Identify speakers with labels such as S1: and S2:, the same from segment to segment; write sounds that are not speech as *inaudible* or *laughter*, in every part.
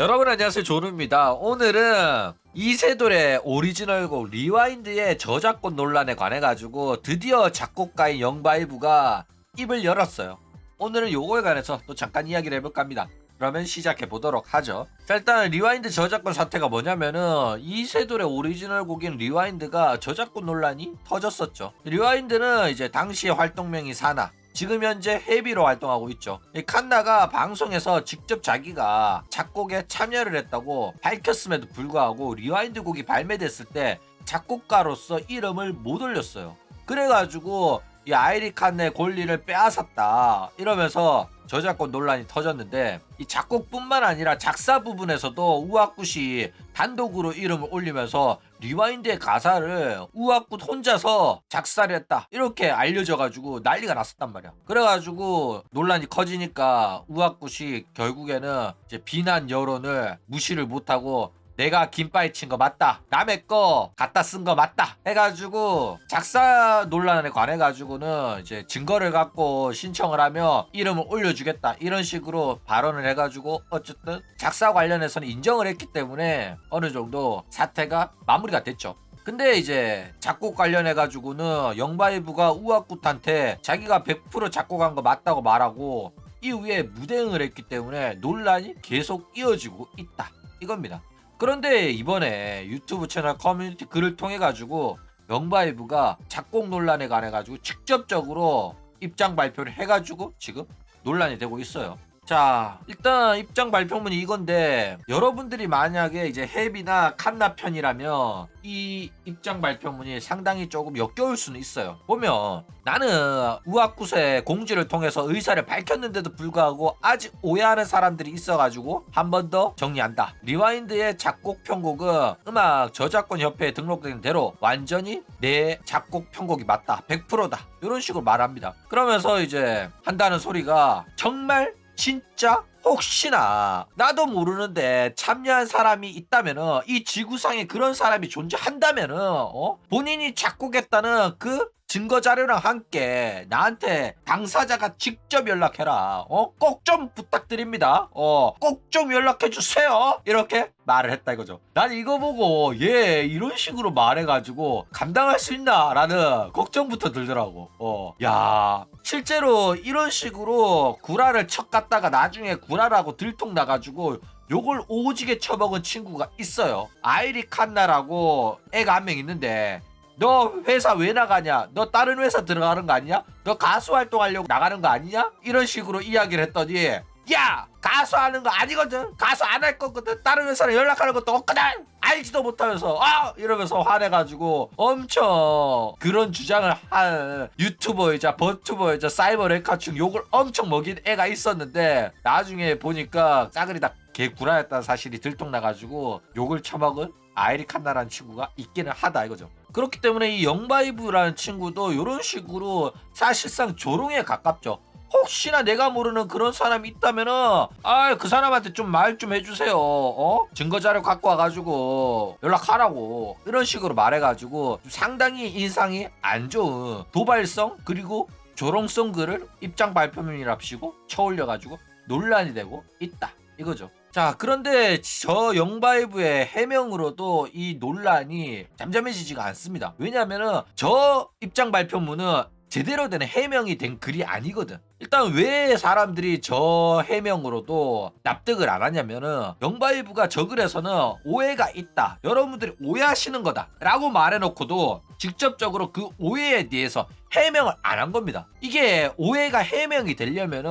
S1: 여러분 안녕하세요. 조루입니다. 오늘은 이세돌의 오리지널곡 리와인드의 저작권 논란에 관해 가지고 드디어 작곡가인 영바이브가 입을 열었어요. 오늘은 요거에 관해서 또 잠깐 이야기를 해볼까 합니다. 그러면 시작해 보도록 하죠. 자 일단 리와인드 저작권 사태가 뭐냐면은 이세돌의 오리지널 곡인 리와인드가 저작권 논란이 터졌었죠. 리와인드는 이제 당시의 활동명이 사나 지금 현재 헤비로 활동하고 있죠. 이 칸나가 방송에서 직접 자기가 작곡에 참여를 했다고 밝혔음에도 불구하고 리와인드 곡이 발매됐을 때 작곡가로서 이름을 못 올렸어요. 그래가지고 이 아이리 칸의 권리를 빼앗았다. 이러면서 저작권 논란이 터졌는데 이 작곡뿐만 아니라 작사 부분에서도 우아굿이 단독으로 이름을 올리면서 리와인드의 가사를 우아굿 혼자서 작사를 했다. 이렇게 알려져가지고 난리가 났었단 말이야. 그래가지고 논란이 커지니까 우아굿이 결국에는 이제 비난 여론을 무시를 못하고 내가 긴바이 친 거 맞다. 남의 거 갖다 쓴 거 맞다. 해가지고 작사 논란에 관해 가지고는 이제 증거를 갖고 신청을 하며 이름을 올려주겠다. 이런 식으로 발언을 해가지고 어쨌든 작사 관련해서는 인정을 했기 때문에 어느 정도 사태가 마무리가 됐죠. 근데 이제 작곡 관련해 가지고는 영바이브가 우아굿한테 자기가 100% 작곡한 거 맞다고 말하고 이후에 무대응을 했기 때문에 논란이 계속 이어지고 있다. 이겁니다. 그런데 이번에 유튜브 채널 커뮤니티 글을 통해 가지고 영바이브가 작곡 논란에 관해 가지고 직접적으로 입장 발표를 해 가지고 지금 논란이 되고 있어요. 자, 일단 입장 발표문이 이건데 여러분들이 만약에 이제 헤비나 칸나 편이라면 이 입장 발표문이 상당히 조금 역겨울 수는 있어요. 보면 나는 우아쿠의 공지를 통해서 의사를 밝혔는데도 불구하고 아직 오해하는 사람들이 있어가지고 한 번 더 정리한다. 리와인드의 작곡 편곡은 음악 저작권 협회에 등록된 대로 완전히 내 작곡 편곡이 맞다. 100%다. 이런 식으로 말합니다. 그러면서 이제 한다는 소리가 정말 진짜 혹시나 나도 모르는데 참여한 사람이 있다면은 이 지구상에 그런 사람이 존재한다면은 어? 본인이 작곡했다는 그 증거 자료랑 함께 나한테 당사자가 직접 연락해라. 어? 꼭 좀 부탁드립니다. 어, 꼭 좀 연락해 주세요. 이렇게 말을 했다 이거죠. 난 이거 보고 얘 이런 식으로 말해가지고 감당할 수 있나라는 걱정부터 들더라고. 어, 야, 실제로 이런 식으로 구라를 척 갔다가 나중에 구라라고 들통 나가지고 요걸 오지게 처먹은 친구가 있어요. 아이리 칸나라고 애가 한 명 있는데 너 회사 왜 나가냐? 너 다른 회사 들어가는 거 아니냐? 너 가수 활동하려고 나가는 거 아니냐? 이런 식으로 이야기를 했더니 야 가수 하는 거 아니거든 가수 안 할 거거든 다른 회사랑 연락하는 것도 없거든 알지도 못하면서 아 이러면서 화내가지고 엄청 그런 주장을 한 유튜버이자 버튜버이자 사이버 레카충 욕을 엄청 먹인 애가 있었는데 나중에 보니까 싸그리 다 개구라였다는 사실이 들통나가지고 욕을 처먹은 아이리 칸나라는 친구가 있기는 하다 이거죠. 그렇기 때문에 이 영바이브라는 친구도 이런 식으로 사실상 조롱에 가깝죠. 혹시나 내가 모르는 그런 사람이 있다면은 아 그 사람한테 좀말좀 해주세요. 어 증거 자료 갖고 와가지고 연락하라고 이런 식으로 말해가지고 상당히 인상이 안 좋은 도발성 그리고 조롱성 글을 입장 발표문이랍시고 쳐올려가지고 논란이 되고 있다 이거죠. 자 그런데 저 영바이브의 해명으로도 이 논란이 잠잠해지지가 않습니다. 왜냐하면은 저 입장 발표문은 제대로 된 해명이 된 글이 아니거든. 일단 왜 사람들이 저 해명으로도 납득을 안 하냐면은 영바이브가 저 글에서는 오해가 있다. 여러분들이 오해하시는 거다. 라고 말해놓고도 직접적으로 그 오해에 대해서 해명을 안 한 겁니다. 이게 오해가 해명이 되려면은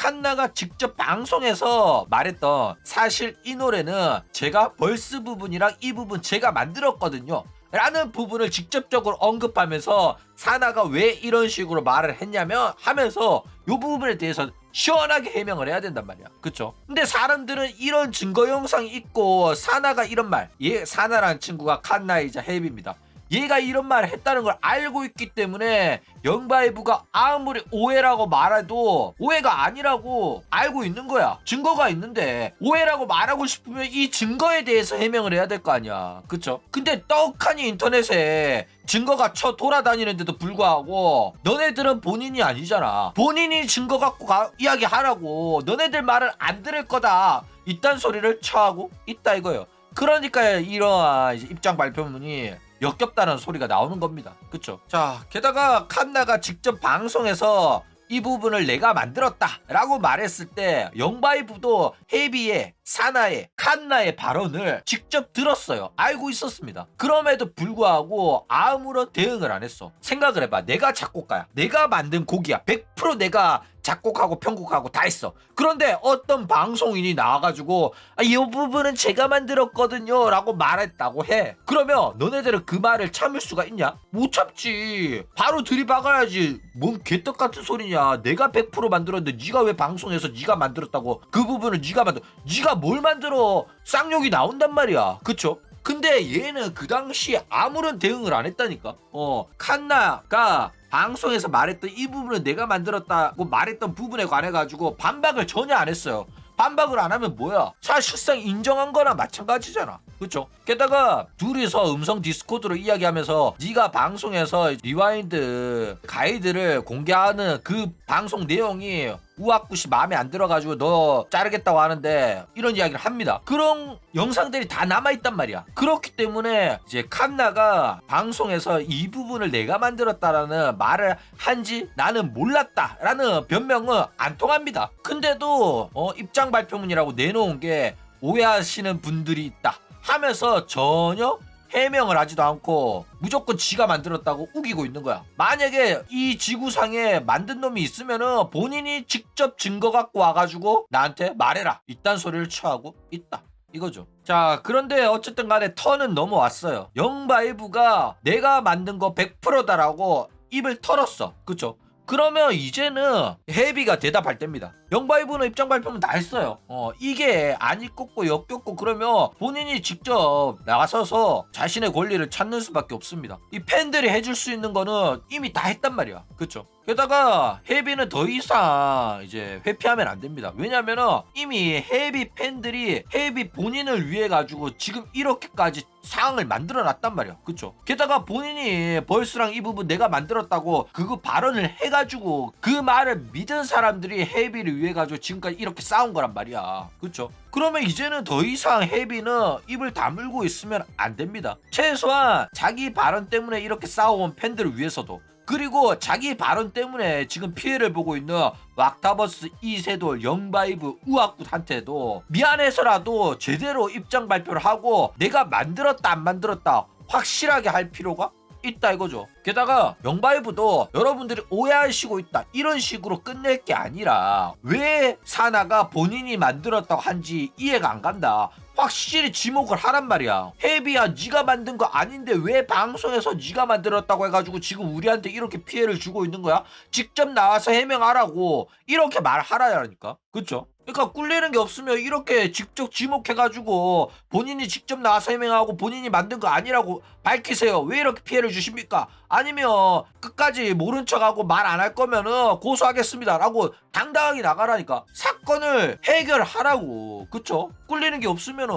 S1: 칸나가 직접 방송에서 말했던 사실 이 노래는 제가 벌스 부분이랑 이 부분 제가 만들었거든요. 라는 부분을 직접적으로 언급하면서 사나가 왜 이런 식으로 말을 했냐면 하면서 이 부분에 대해서 시원하게 해명을 해야 된단 말이야. 그쵸? 근데 사람들은 이런 증거 영상이 있고 사나가 이런 말, 얘 사나라는 친구가 칸나이자 헤비입니다. 얘가 이런 말을 했다는 걸 알고 있기 때문에 영바이브가 아무리 오해라고 말해도 오해가 아니라고 알고 있는 거야. 증거가 있는데 오해라고 말하고 싶으면 이 증거에 대해서 해명을 해야 될 거 아니야. 그쵸? 근데 떡하니 인터넷에 증거가 쳐 돌아다니는데도 불구하고 너네들은 본인이 아니잖아. 본인이 증거 갖고 가, 이야기하라고 너네들 말을 안 들을 거다. 이딴 소리를 쳐하고 있다 이거예요. 그러니까 이러한 입장 발표문이 역겹다는 소리가 나오는 겁니다. 그쵸? 자, 게다가 칸나가 직접 방송에서 이 부분을 내가 만들었다 라고 말했을 때 영바이브도 헤비의 사나의 칸나의 발언을 직접 들었어요. 알고 있었습니다. 그럼에도 불구하고 아무런 대응을 안 했어. 생각을 해봐. 내가 작곡가야. 내가 만든 곡이야. 100% 내가 작곡하고 편곡하고 다 했어. 그런데 어떤 방송인이 나와가지고 아, 이 부분은 제가 만들었거든요 라고 말했다고 해. 그러면 너네들은 그 말을 참을 수가 있냐? 못 참지. 바로 들이박아야지. 뭔 개떡 같은 소리냐. 내가 100% 만들었는데 네가 왜 방송에서 네가 만들었다고 그 부분을 네가 만들 네가 뭘 만들어 쌍욕이 나온단 말이야. 그쵸? 근데 얘는 그 당시에 아무런 대응을 안 했다니까. 어, 칸나가 방송에서 말했던 이 부분은 내가 만들었다고 말했던 부분에 관해 가지고 반박을 전혀 안 했어요. 반박을 안 하면 뭐야? 사실상 인정한 거나 마찬가지잖아. 그렇죠? 게다가 둘이서 음성 디스코드로 이야기하면서 네가 방송에서 리와인드 가이드를 공개하는 그 방송 내용이 우악굿이 마음에 안 들어가지고 너 자르겠다고 하는데 이런 이야기를 합니다. 그런 영상들이 다 남아있단 말이야. 그렇기 때문에 이제 칸나가 방송에서 이 부분을 내가 만들었다라는 말을 한지 나는 몰랐다라는 변명은 안 통합니다. 근데도 어, 입장 발표문이라고 내놓은 게 오해하시는 분들이 있다 하면서 전혀 해명을 하지도 않고 무조건 지가 만들었다고 우기고 있는 거야. 만약에 이 지구상에 만든 놈이 있으면은 본인이 직접 증거 갖고 와가지고 나한테 말해라. 이딴 소리를 취하고 있다. 이거죠. 자, 그런데 어쨌든 간에 턴은 넘어왔어요. 영바이브가 내가 만든 거 100%다라고 입을 털었어. 그쵸? 그러면 이제는 헤비가 대답할 때입니다. 영바이브는 입장 발표는 다 했어요. 어, 이게 안 입고 역겹고 그러면 본인이 직접 나서서 자신의 권리를 찾는 수밖에 없습니다. 이 팬들이 해줄 수 있는 거는 이미 다 했단 말이야. 그쵸? 게다가 헤비는 더 이상 이제 회피하면 안 됩니다. 왜냐면은 이미 헤비 팬들이 헤비 본인을 위해 가지고 지금 이렇게까지 상황을 만들어 놨단 말이야. 그쵸? 게다가 본인이 벌스랑 이 부분 내가 만들었다고 그거 발언을 해가지고 그 말을 믿은 사람들이 헤비를 위해 가지고 지금까지 이렇게 싸운 거란 말이야. 그쵸? 그러면 이제는 더 이상 헤비는 입을 다물고 있으면 안 됩니다. 최소한 자기 발언 때문에 이렇게 싸워온 팬들을 위해서도 그리고 자기 발언 때문에 지금 피해를 보고 있는 왁타버스 이세돌 영바이브 우악굿한테도 미안해서라도 제대로 입장 발표를 하고 내가 만들었다 안 만들었다 확실하게 할 필요가 있다 이거죠. 게다가 영바이브도 여러분들이 오해하시고 있다 이런 식으로 끝낼 게 아니라 왜 사나가 본인이 만들었다고 한지 이해가 안 간다. 확실히 지목을 하란 말이야. 헤비야 네가 만든 거 아닌데 왜 방송에서 네가 만들었다고 해가지고 지금 우리한테 이렇게 피해를 주고 있는 거야? 직접 나와서 해명하라고 이렇게 말하라니까. 그쵸? 그러니까 꿀리는 게 없으면 이렇게 직접 지목해가지고 본인이 직접 나와서 해명하고 본인이 만든 거 아니라고 밝히세요. 왜 이렇게 피해를 주십니까? 아니면 끝까지 모른 척하고 말 안 할 거면은 고소하겠습니다라고 당당하게 나가라니까 사건을 해결하라고 그쵸? 꿀리는 게 없으면은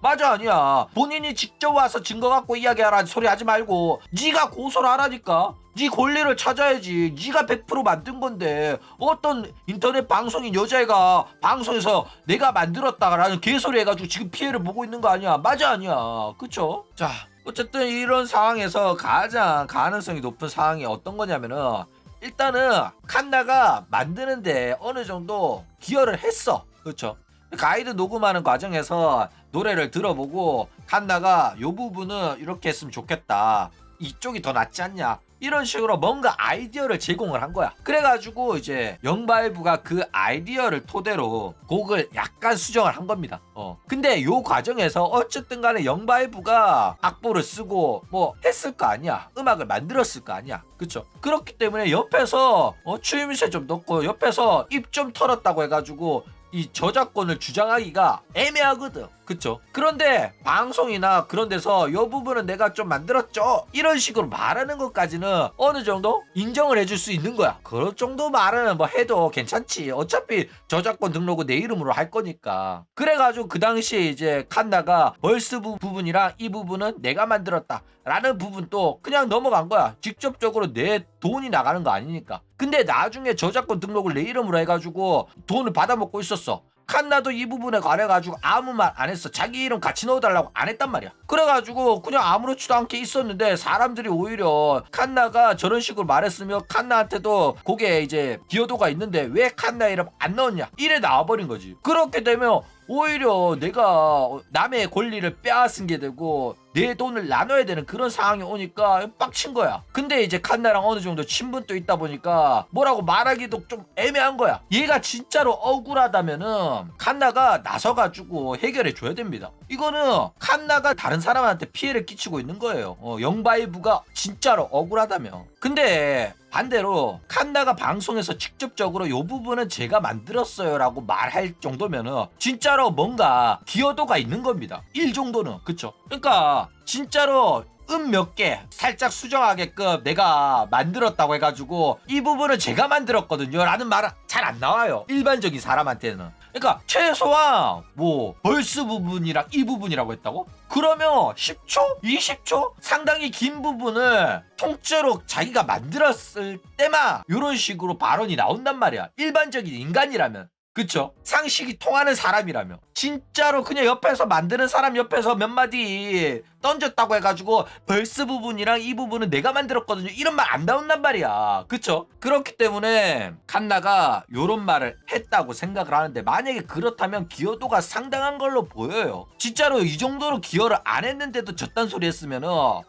S1: 맞아 아니야 본인이 직접 와서 증거 갖고 이야기하라는 소리 하지 말고 네가 고소를 하라니까 네 권리를 찾아야지. 네가 100% 만든 건데 어떤 인터넷 방송인 여자애가 방송에서 내가 만들었다라는 개소리 해가지고 지금 피해를 보고 있는 거 아니야? 맞아 아니야. 그쵸? 자 어쨌든 이런 상황에서 가장 가능성이 높은 상황이 어떤 거냐면은 일단은 칸나가 만드는데 어느 정도 기여를 했어. 그렇죠 가이드 녹음하는 과정에서 노래를 들어보고 칸나가 요 부분은 이렇게 했으면 좋겠다. 이쪽이 더 낫지 않냐 이런 식으로 뭔가 아이디어를 제공을 한 거야. 그래가지고 이제 영바이브가 그 아이디어를 토대로 곡을 약간 수정을 한 겁니다. 어. 근데 요 과정에서 어쨌든 간에 영바이브가 악보를 쓰고 뭐 했을 거 아니야. 음악을 만들었을 거 아니야. 그쵸? 그렇기 때문에 옆에서 어, 추임새 좀 넣고 옆에서 입 좀 털었다고 해가지고 이 저작권을 주장하기가 애매하거든. 그쵸? 그런데 방송이나 그런 데서 요 부분은 내가 좀 만들었죠. 이런 식으로 말하는 것까지는 어느 정도 인정을 해줄 수 있는 거야. 그럴 정도 말은 뭐 해도 괜찮지. 어차피 저작권 등록은 내 이름으로 할 거니까. 그래가지고 그 당시에 이제 칸나가 벌스 부- 부분이랑 이 부분은 내가 만들었다. 라는 부분도 그냥 넘어간 거야. 직접적으로 내 돈이 나가는 거 아니니까. 근데 나중에 저작권 등록을 내 이름으로 해가지고 돈을 받아먹고 있었어. 칸나도 이 부분에 관해가지고 아무 말 안 했어. 자기 이름 같이 넣어달라고 안 했단 말이야. 그래가지고 그냥 아무렇지도 않게 있었는데 사람들이 오히려 칸나가 저런 식으로 말했으면 칸나한테도 그게 이제 기여도가 있는데 왜 칸나 이름 안 넣었냐? 이래 나와버린 거지. 그렇게 되면 오히려 내가 남의 권리를 빼앗은 게 되고 내 돈을 나눠야 되는 그런 상황이 오니까 빡친 거야. 근데 이제 칸나랑 어느 정도 친분도 있다 보니까 뭐라고 말하기도 좀 애매한 거야. 얘가 진짜로 억울하다면은 칸나가 나서가지고 해결해 줘야 됩니다. 이거는 칸나가 다른 사람한테 피해를 끼치고 있는 거예요. 어, 영바이브가 진짜로 억울하다면. 근데 반대로 칸나가 방송에서 직접적으로 이 부분은 제가 만들었어요라고 말할 정도면은 진짜로 뭔가 기여도가 있는 겁니다. 일 정도는 그쵸? 그러니까 진짜로 음몇 개 살짝 수정하게끔 내가 만들었다고 해가지고 이 부분은 제가 만들었거든요 라는 말은 잘 안 나와요 일반적인 사람한테는 그러니까 최소한 뭐 벌스 부분이랑 이 부분이라고 했다고? 그러면 10초? 20초? 상당히 긴 부분을 통째로 자기가 만들었을 때만 이런 식으로 발언이 나온단 말이야 일반적인 인간이라면 그쵸? 상식이 통하는 사람이라며. 진짜로 그냥 옆에서 만드는 사람 옆에서 몇 마디 던졌다고 해가지고 벌스 부분이랑 이 부분은 내가 만들었거든요. 이런 말 안 나온단 말이야. 그쵸? 그렇기 때문에 칸나가 요런 말을 했다고 생각을 하는데 만약에 그렇다면 기여도가 상당한 걸로 보여요. 진짜로 이 정도로 기여를 안 했는데도 저딴 소리 했으면은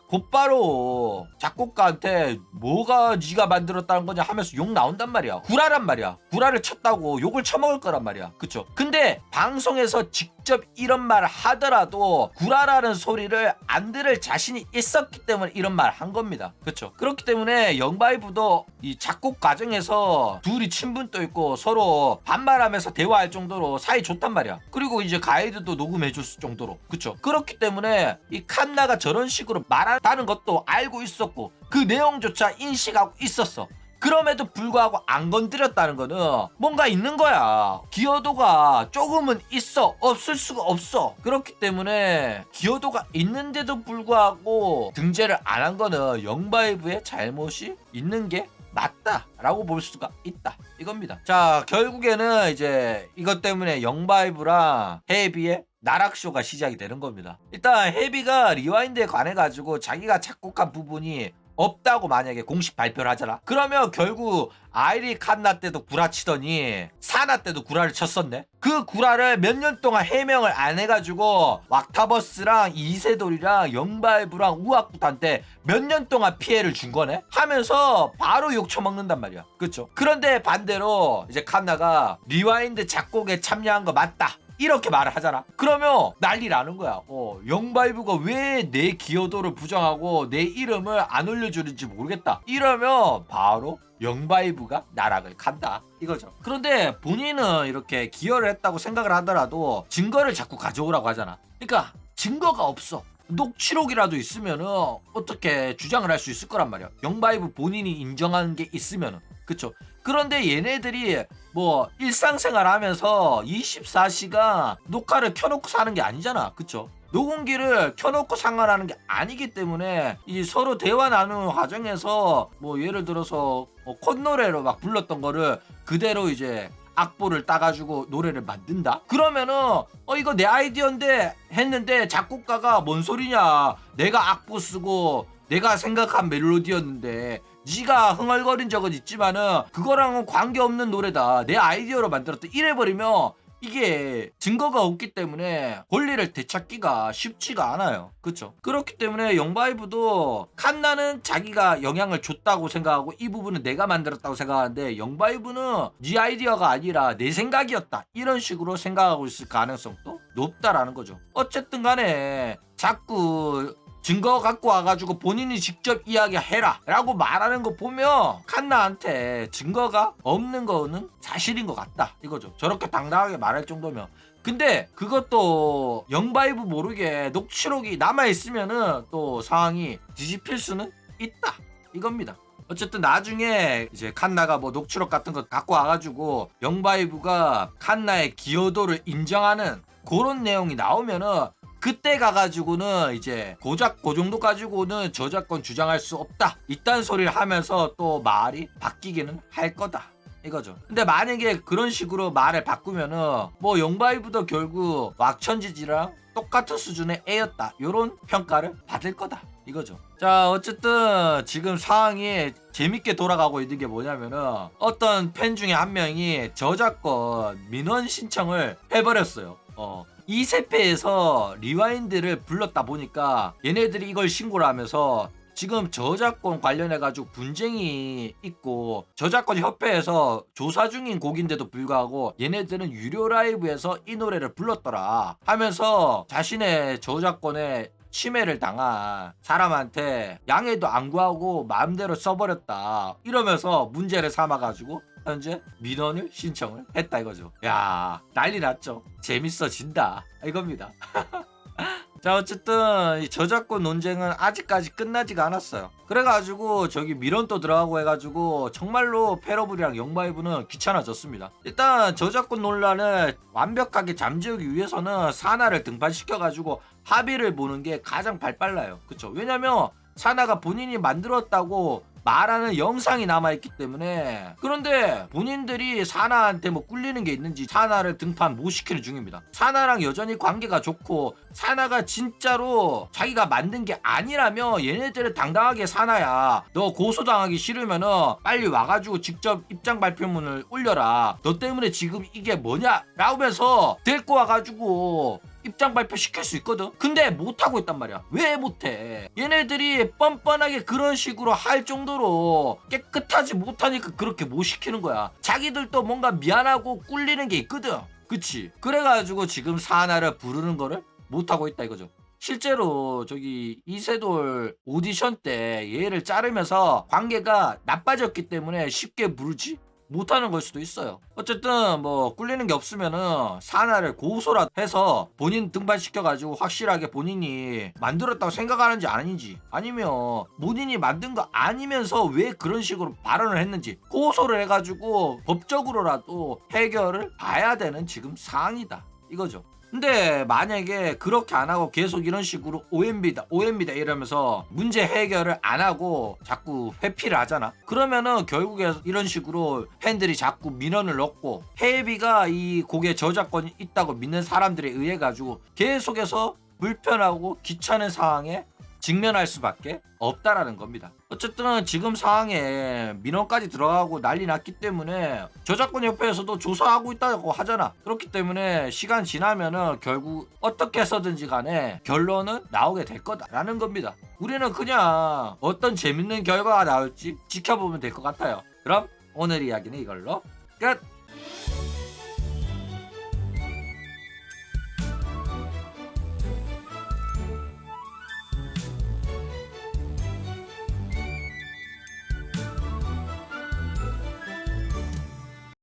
S1: 곧바로 작곡가한테 뭐가 네가 만들었다는 거냐 하면서 욕 나온단 말이야. 구라란 말이야. 구라를 쳤다고 욕을 쳐먹을 거란 말이야. 그쵸? 근데 방송에서 직접 이런 말을 하더라도 구라라는 소리를 안 들을 자신이 있었기 때문에 이런 말을 한 겁니다. 그쵸? 그렇기 때문에 영바이브도 이 작곡 과정에서 둘이 친분도 있고 서로 반말하면서 대화할 정도로 사이 좋단 말이야. 그리고 이제 가이드도 녹음해 줄 정도로. 그쵸? 그렇기 때문에 이 칸나가 저런 식으로 말한다는 것도 알고 있었고 그 내용조차 인식하고 있었어. 그럼에도 불구하고 안 건드렸다는 거는 뭔가 있는 거야. 기여도가 조금은 있어. 없을 수가 없어. 그렇기 때문에 기여도가 있는데도 불구하고 등재를 안 한 거는 영바이브의 잘못이 있는 게 맞다라고 볼 수가 있다. 이겁니다. 자, 결국에는 이제 이것 때문에 영바이브랑 헤비의 나락쇼가 시작이 되는 겁니다. 일단 헤비가 리와인드에 관해 가지고 자기가 작곡한 부분이 없다고 만약에 공식 발표를 하잖아. 그러면 결국 아이리 칸나 때도 구라치더니 사나 때도 구라를 쳤었네. 그 구라를 몇 년 동안 해명을 안 해가지고 왁타버스랑 이세돌이랑 영바이브랑 우악부한테 몇 년 동안 피해를 준 거네. 하면서 바로 욕 처먹는단 말이야. 그쵸? 그런데 반대로 이제 칸나가 리와인드 작곡에 참여한 거 맞다. 이렇게 말을 하잖아. 그러면 난리 나는 거야. 어, 영바이브가 왜 내 기여도를 부정하고 내 이름을 안 올려주는지 모르겠다. 이러면 바로 영바이브가 나락을 간다. 이거죠. 그런데 본인은 이렇게 기여를 했다고 생각을 하더라도 증거를 자꾸 가져오라고 하잖아. 그러니까 증거가 없어. 녹취록이라도 있으면은 어떻게 주장을 할 수 있을 거란 말이야. 영바이브 본인이 인정한 게 있으면은. 그쵸? 그런데 얘네들이 뭐 일상생활 하면서 24시간 녹화를 켜놓고 사는 게 아니잖아. 그쵸? 녹음기를 켜놓고 생활하는 게 아니기 때문에 이 서로 대화 나누는 과정에서 뭐 예를 들어서 뭐 콧노래로 막 불렀던 거를 그대로 이제 악보를 따가지고 노래를 만든다? 그러면은 어 이거 내 아이디어인데 했는데 작곡가가 뭔 소리냐 내가 악보 쓰고 내가 생각한 멜로디였는데 네가 흥얼거린 적은 있지만은 그거랑은 관계없는 노래다 내 아이디어로 만들었다 이래버리면 이게 증거가 없기 때문에 권리를 되찾기가 쉽지가 않아요. 그쵸? 그렇기 때문에 영바이브도 칸나는 자기가 영향을 줬다고 생각하고 이 부분은 내가 만들었다고 생각하는데 영바이브는 네 아이디어가 아니라 내 생각이었다. 이런 식으로 생각하고 있을 가능성도 높다라는 거죠. 어쨌든 간에 자꾸 증거 갖고 와가지고 본인이 직접 이야기해라 라고 말하는 거 보면 칸나한테 증거가 없는 거는 사실인 것 같다. 이거죠. 저렇게 당당하게 말할 정도면. 근데 그것도 영바이브 모르게 녹취록이 남아있으면은 또 상황이 뒤집힐 수는 있다. 이겁니다. 어쨌든 나중에 이제 칸나가 뭐 녹취록 같은 거 갖고 와가지고 영바이브가 칸나의 기여도를 인정하는 그런 내용이 나오면은 그때 가가지고는 이제 고작 그 정도 가지고는 저작권 주장할 수 없다. 이딴 소리를 하면서 또 말이 바뀌기는 할 거다. 이거죠. 근데 만약에 그런 식으로 말을 바꾸면은 뭐 영바이브도 결국 왁천지지랑 똑같은 수준의 애였다. 요런 평가를 받을 거다. 이거죠. 자 어쨌든 지금 상황이 재밌게 돌아가고 있는 게 뭐냐면은 어떤 팬 중에 한 명이 저작권 민원 신청을 해버렸어요. 어 이 세페에서 리와인드를 불렀다 보니까 얘네들이 이걸 신고를 하면서 지금 저작권 관련해 가지고 분쟁이 있고 저작권 협회에서 조사 중인 곡인데도 불구하고 얘네들은 유료 라이브에서 이 노래를 불렀더라 하면서 자신의 저작권에 침해를 당한 사람한테 양해도 안 구하고 마음대로 써버렸다 이러면서 문제를 삼아가지고 현재 민원을 신청을 했다 이거죠. 야 난리 났죠. 재밌어진다. 이겁니다. *laughs* 자 어쨌든 이 저작권 논쟁은 아직까지 끝나지가 않았어요. 그래가지고 저기 미런 또 들어가고 해가지고 정말로 페러블이랑 영바이브는 귀찮아졌습니다. 일단 저작권 논란을 완벽하게 잠재우기 위해서는 사나를 등판시켜가지고 합의를 보는 게 가장 발빨라요. 그쵸? 왜냐면 사나가 본인이 만들었다고 말하는 영상이 남아있기 때문에 그런데 본인들이 사나한테 뭐 꿀리는 게 있는지 사나를 등판 못 시키는 중입니다. 사나랑 여전히 관계가 좋고 사나가 진짜로 자기가 만든 게 아니라면 얘네들은 당당하게 사나야 너 고소당하기 싫으면은 빨리 와가지고 직접 입장 발표문을 올려라. 너 때문에 지금 이게 뭐냐? 라면서 데리고 와가지고 입장 발표 시킬 수 있거든. 근데 못 하고 있단 말이야. 왜 못해? 얘네들이 뻔뻔하게 그런 식으로 할 정도로 깨끗하지 못하니까 그렇게 못 시키는 거야. 자기들도 뭔가 미안하고 꿀리는 게 있거든. 그치? 그래가지고 지금 사나를 부르는 거를 못 하고 있다 이거죠. 실제로 저기 이세돌 오디션 때 얘를 자르면서 관계가 나빠졌기 때문에 쉽게 부르지 못하는 걸 수도 있어요. 어쨌든 뭐 꿀리는 게 없으면은 사나를 고소라 해서 본인 등반시켜가지고 확실하게 본인이 만들었다고 생각하는지 아닌지 아니면 본인이 만든 거 아니면서 왜 그런 식으로 발언을 했는지 고소를 해가지고 법적으로라도 해결을 봐야 되는 지금 상황이다 이거죠. 근데 만약에 그렇게 안 하고 계속 이런 식으로 OMB다 OMB다 이러면서 문제 해결을 안 하고 자꾸 회피를 하잖아? 그러면은 결국에 이런 식으로 팬들이 자꾸 민원을 넣고 헤이비가 이 곡에 저작권이 있다고 믿는 사람들에 의해 가지고 계속해서 불편하고 귀찮은 상황에 직면할 수밖에 없다라는 겁니다. 어쨌든 지금 상황에 민원까지 들어가고 난리 났기 때문에 저작권 협회에서도 조사하고 있다고 하잖아. 그렇기 때문에 시간 지나면은 결국 어떻게 해서든지 간에 결론은 나오게 될 거다라는 겁니다. 우리는 그냥 어떤 재밌는 결과가 나올지 지켜보면 될 것 같아요. 그럼 오늘 이야기는 이걸로 끝!